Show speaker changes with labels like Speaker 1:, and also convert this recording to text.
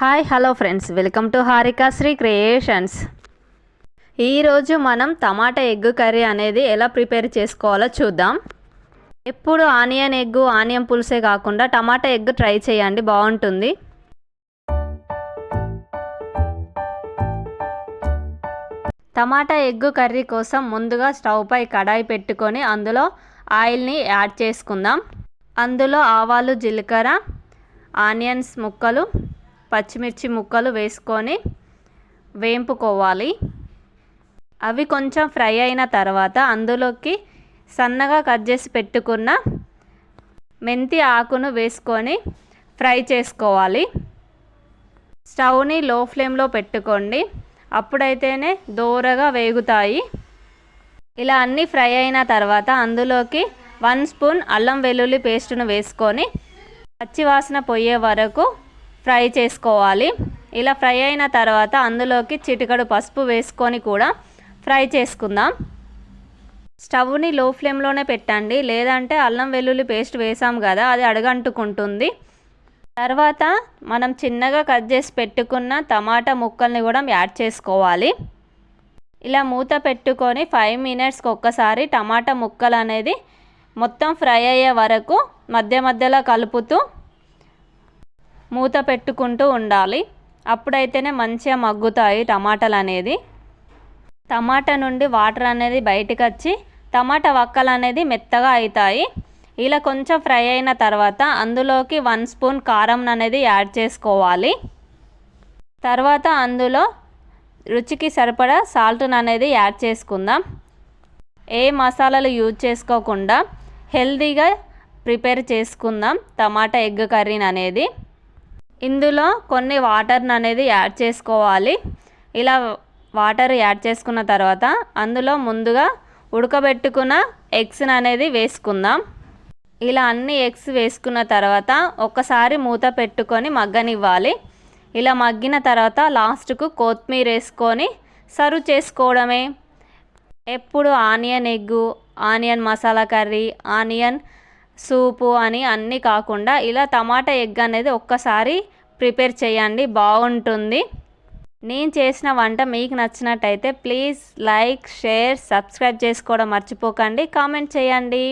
Speaker 1: Hi hello friends. Welcome to Harika Sri creations. ఈరోజు మనం tomato egg curry అనేది ఎలా ప్రిపేర్ చేసుకోవాలో చూద్దాం. ఎప్పుడు ఆనియన్ ఎగ్ ఆనియన్ పులుసే కాకుండా టమాటా ఎగ్ ట్రై చేయండి బాగుంటుంది. టమాటా ఎగ్ కర్రీ కోసం ముందుగా స్టవ్ పై కడాయి పెట్టుకొని అందులో ఆయిల్ని యాడ్ చేసుకుందాం. అందులో ఆవాలు జీలకర్ర ఆనియన్స్ ముక్కలు పచ్చిమిర్చి ముక్కలు వేసుకొని వేంపుకోవాలి. అవి కొంచెం ఫ్రై అయిన తర్వాత అందులోకి సన్నగా కట్ చేసి పెట్టుకున్న మెంతి ఆకును వేసుకొని ఫ్రై చేసుకోవాలి. స్టవ్ని లో ఫ్లేమ్లో పెట్టుకోండి. అప్పుడైతేనే దోరగా వేగుతాయి. ఇలా అన్నీ ఫ్రై అయిన తర్వాత అందులోకి వన్ స్పూన్ అల్లం వెల్లుల్లి పేస్టును వేసుకొని పచ్చివాసన పోయే వరకు ఫ్రై చేసుకోవాలి. ఇలా ఫ్రై అయిన తర్వాత అందులోకి చిటికడు పసుపు వేసుకొని కూడా ఫ్రై చేసుకుందాం. స్టవ్ని లో ఫ్లేమ్లోనే పెట్టండి. లేదంటే అల్లం వెల్లుల్లి పేస్ట్ వేసాం కదా అది అడగంటుకుంటుంది. తర్వాత మనం చిన్నగా కట్ చేసి పెట్టుకున్న టమాటా ముక్కల్ని కూడా యాడ్ చేసుకోవాలి. ఇలా మూత పెట్టుకొని ఫైవ్ మినిట్స్కి ఒక్కసారి టమాటా ముక్కలు అనేది మొత్తం ఫ్రై అయ్యే వరకు మధ్య మధ్యలో కలుపుతూ మూత పెట్టుకుంటూ ఉండాలి. అప్పుడైతేనే మంచిగా మగ్గుతాయి టమాటాలు అనేది టమాటా నుండి వాటర్ అనేది బయటకు వచ్చి టమాటా వక్కలు అనేది మెత్తగా అవుతాయి ఇలా కొంచెం ఫ్రై అయిన తర్వాత అందులోకి వన్ స్పూన్ కారం అనేది యాడ్ చేసుకోవాలి. తర్వాత అందులో రుచికి సరిపడా సాల్ట్ అనేది యాడ్ చేసుకుందాం. ఏ మసాలాలు యూజ్ చేసుకోకుండా హెల్తీగా ప్రిపేర్ చేసుకుందాం టమాటా ఎగ్ కర్రీని అనేది ఇందులో కొన్ని వాటర్ని అనేది యాడ్ చేసుకోవాలి. ఇలా వాటర్ యాడ్ చేసుకున్న తర్వాత అందులో ముందుగా ఉడకబెట్టుకున్న ఎగ్స్ అనేది వేసుకుందాం. ఇలా అన్ని ఎగ్స్ వేసుకున్న తర్వాత ఒకసారి మూత పెట్టుకొని మగ్గనివ్వాలి. ఇలా మగ్గిన తర్వాత లాస్ట్కు కొత్తిమీర వేసుకొని సర్వ్ చేసుకోవడమే. ఎప్పుడు onion egg onion masala curry onion soup అని అన్నీ కాకుండా ఇలా టమాటా ఎగ్ అనేది ఒక్కసారి ప్రిపేర్ చేయండి బాగుంటుంది. నేను చేసిన వంట మీకు నచ్చినట్టయితే ప్లీజ్ లైక్ షేర్ సబ్స్క్రైబ్ చేసుకోవడం మర్చిపోకండి. కామెంట్ చేయండి.